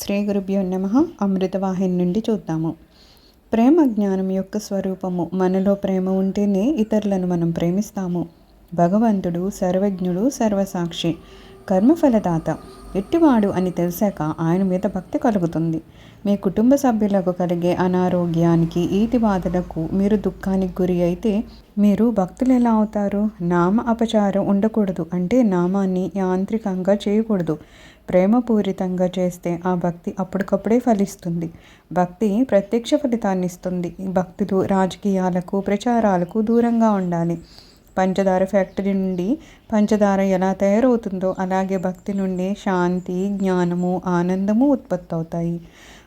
శ్రీ గురుభ్యో నమ. అమృతవాహిని నుండి చూద్దాము. ప్రేమ జ్ఞానం యొక్క స్వరూపము. మనలో ప్రేమ ఉంటేనే ఇతరులను మనం ప్రేమిస్తాము. భగవంతుడు సర్వజ్ఞుడు సర్వసాక్షి. కర్మఫలదాత. ఎట్టివాడు అని తెలిసాక ఆయన మీద భక్తి కలుగుతుంది. మీ కుటుంబ సభ్యులకు కలిగే అనారోగ్యానికి ఈతి బాధలకు మీరు దుఃఖానికి గురి అయితే మీరు భక్తులు ఎలా అవుతారు? నామ అపచారం ఉండకూడదు అంటే నామాన్ని యాంత్రికంగా చేయకూడదు. ప్రేమపూరితంగా చేస్తే ఆ భక్తి అప్పటికప్పుడే ఫలిస్తుంది. భక్తి ప్రత్యక్ష ఫలితాన్ని ఇస్తుంది భక్తులు రాజకీయాలకు ప్రచారాలకు దూరంగా ఉండాలి. పంచదార ఫ్యాక్టరీ నుండి పంచదార ఎలా తయారవుతుందో అలాగే భక్తి నుండి శాంతి జ్ఞానము ఆనందము ఉత్పత్తి అవుతాయి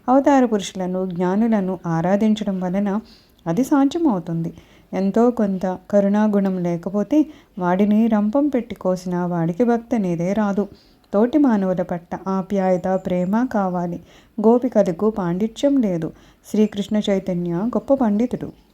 అవతార పురుషులను జ్ఞానులను ఆరాధించడం వలన అది సాధ్యమవుతుంది. ఎంతో కొంత కరుణాగుణం లేకపోతే వాడిని రంపం పెట్టి కోసిన వాడికి భక్తి అనేదే రాదు. తోటి మానవుల పట్ల ఆప్యాయత ప్రేమ కావాలి. గోపికలకు పాండిత్యం లేదు. శ్రీకృష్ణ చైతన్య గొప్ప పండితుడు.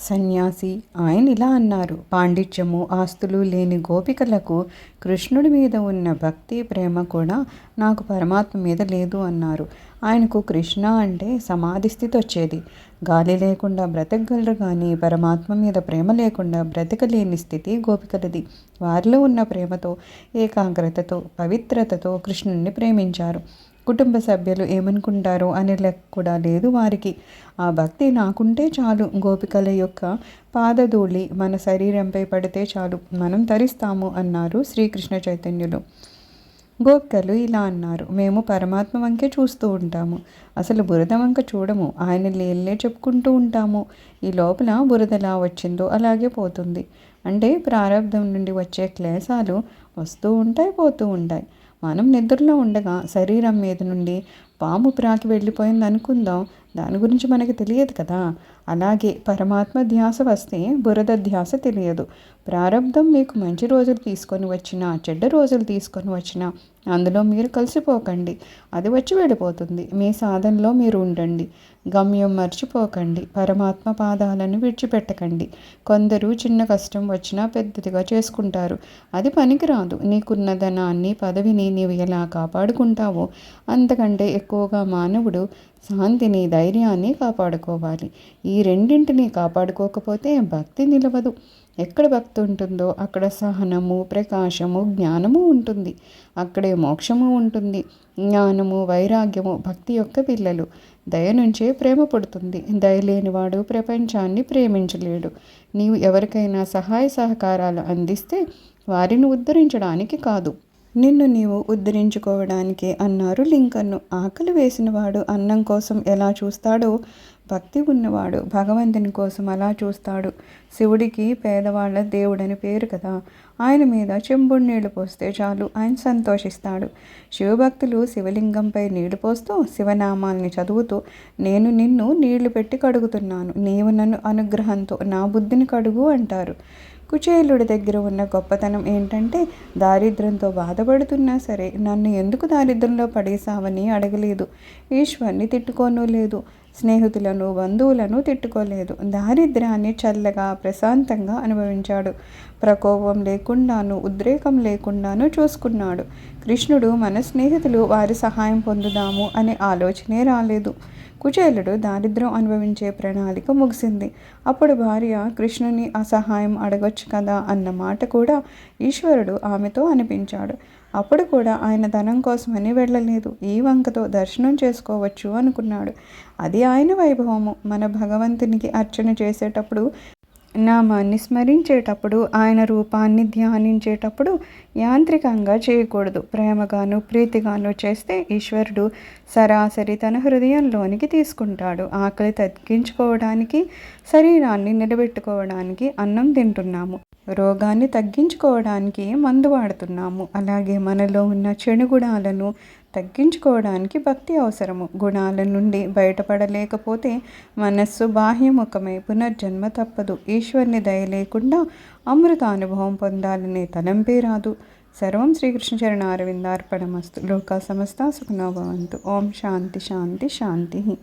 సన్యాసి ఆయన ఇలా అన్నారు. పాండిత్యము ఆస్తులు లేని గోపికలకు కృష్ణుడి మీద ఉన్న భక్తి ప్రేమ కూడా నాకు పరమాత్మ మీద లేదు అన్నారు. ఆయనకు కృష్ణ అంటే సమాధి స్థితి వచ్చేది. గాలి లేకుండా బ్రతకగలరు కానీ పరమాత్మ మీద ప్రేమ లేకుండా బ్రతకలేని స్థితి గోపికలది. వారిలో ఉన్న ప్రేమతో ఏకాగ్రతతో పవిత్రతతో కృష్ణుడిని ప్రేమించారు. కుటుంబ సభ్యులు ఏమనుకుంటారో అనే లెక్క కూడా లేదు వారికి. ఆ భక్తి నాకుంటే చాలు. గోపికల యొక్క పాదధూళి మన శరీరంపై పడితే చాలు. మనం తరిస్తాము అన్నారు శ్రీకృష్ణ చైతన్యులు. గోపికలు ఇలా అన్నారు. మేము పరమాత్మ వంకే చూస్తూ ఉంటాము. అసలు బురద వంక చూడము. ఆయన లేల్లే చెప్పుకుంటూ ఉంటాము. ఈ లోపల బురదలా వచ్చిందో అలాగే పోతుంది. అంటే ప్రారంధం నుండి వచ్చే క్లేశాలు వస్తూ ఉంటాయి పోతూ ఉంటాయి. మనం నిద్రలో ఉండగా శరీరం మీద నుండి పాము ప్రాకి వెళ్ళిపోయింది అనుకుందాం దాని గురించి మనకి తెలియదు కదా. అలాగే పరమాత్మ ధ్యాస వస్తే బురద ధ్యాస తెలియదు. ప్రారంధం మీకు మంచి రోజులు తీసుకొని వచ్చినా చెడ్డ రోజులు తీసుకొని వచ్చినా అందులో మీరు కలిసిపోకండి. అది వచ్చి వెళ్ళిపోతుంది మీ సాధనలో మీరు ఉండండి. గమ్యం మర్చిపోకండి. పరమాత్మ పాదాలను విడిచిపెట్టకండి. కొందరు చిన్న కష్టం వచ్చినా పెద్దదిగా చేసుకుంటారు. అది పనికిరాదు. నీకున్న ధనాన్ని పదవిని నీవు ఎలా కాపాడుకుంటావో? అంతకంటే ఎక్కువగా మానవుడు శాంతిని ధైర్యాన్ని కాపాడుకోవాలి. ఈ రెండింటిని కాపాడుకోకపోతే భక్తి నిలవదు. ఎక్కడ భక్తి ఉంటుందో అక్కడ సహనము ప్రకాశము జ్ఞానము ఉంటుంది. అక్కడే మోక్షము ఉంటుంది. జ్ఞానము వైరాగ్యము భక్తి యొక్క పిల్లలు. దయ నుంచే ప్రేమ పుడుతుంది. దయ లేనివాడు ప్రపంచాన్ని ప్రేమించలేడు. నీవు ఎవరికైనా సహాయ సహకారాలు అందిస్తే వారిని ఉద్ధరించడానికి కాదు. నిన్ను నీవు ఉద్ధరించుకోవడానికి అన్నారు లింకన్ను. ఆకలి వేసినవాడు అన్నం కోసం ఎలా చూస్తాడో భక్తి ఉన్నవాడు భగవంతుని కోసం అలా చూస్తాడు. శివుడికి పేదవాళ్ళ దేవుడని పేరు కదా. ఆయన మీద చెంబుడు నీళ్ళు పోస్తే చాలు ఆయన సంతోషిస్తాడు. శివభక్తులు శివలింగంపై నీళ్ళు పోస్తూ శివనామాల్ని చదువుతూ నేను నిన్ను నీళ్ళు పెట్టి కడుగుతున్నాను నీవు నన్ను అనుగ్రహంతో నా బుద్ధిని కడుగు అంటారు. కుచేలుడి దగ్గర ఉన్న గొప్పతనం ఏంటంటే దారిద్ర్యంతో బాధపడుతున్నా సరే నన్ను ఎందుకు దారిద్ర్యంలో పడేసావని అడగలేదు. ఈశ్వర్ని తిట్టుకోను లేదు. స్నేహితులను బంధువులను తిట్టుకోలేదు. దారిద్ర్యాన్ని చల్లగా ప్రశాంతంగా అనుభవించాడు. ప్రకోపం లేకుండాను ఉద్రేకం లేకుండాను చూసుకున్నాడు. కృష్ణుడు మన స్నేహితులు వారి సహాయం పొందుదాము అనే ఆలోచనే రాలేదు. కుచేలుడు దారిద్ర్యం అనుభవించే ప్రణాళిక ముగిసింది. అప్పుడు భార్య కృష్ణుని ఆ సహాయం అడగొచ్చు కదా అన్న మాట కూడా ఈశ్వరుడు ఆమెతో అనిపించాడు. అప్పుడు కూడా ఆయన ధనం కోసమని వెళ్ళలేదు. ఈ వంకతో దర్శనం చేసుకోవచ్చు అనుకున్నాడు. అది ఆయన వైభవము. మన భగవంతునికి అర్చన చేసేటప్పుడు నామాన్ని స్మరించేటప్పుడు ఆయన రూపాన్ని ధ్యానించేటప్పుడు యాంత్రికంగా చేయకూడదు. ప్రేమగాను ప్రీతిగాను చేస్తే ఈశ్వరుడు సరాసరి తన హృదయంలోనికి తీసుకుంటాడు. ఆకలి తగ్గించుకోవడానికి శరీరాన్ని నిలబెట్టుకోవడానికి అన్నం తింటున్నాము. రోగాన్ని తగ్గించుకోవడానికి మందు వాడుతున్నాము. అలాగే మనలో ఉన్న చెడు గుణాలను తగ్గించుకోవడానికి భక్తి అవసరము. గుణాల నుండి బయటపడలేకపోతే మనస్సు బాహ్యముఖమై పునర్జన్మ తప్పదు. ఈశ్వర్ని దయ లేకుండా అమృత అనుభవం పొందాలనే తలంపే రాదు. సర్వం శ్రీకృష్ణ చరణ అరవిందార్పణమస్తు. లోకా సమస్త సుఖనోభవంతు ఓం శాంతి శాంతి శాంతి.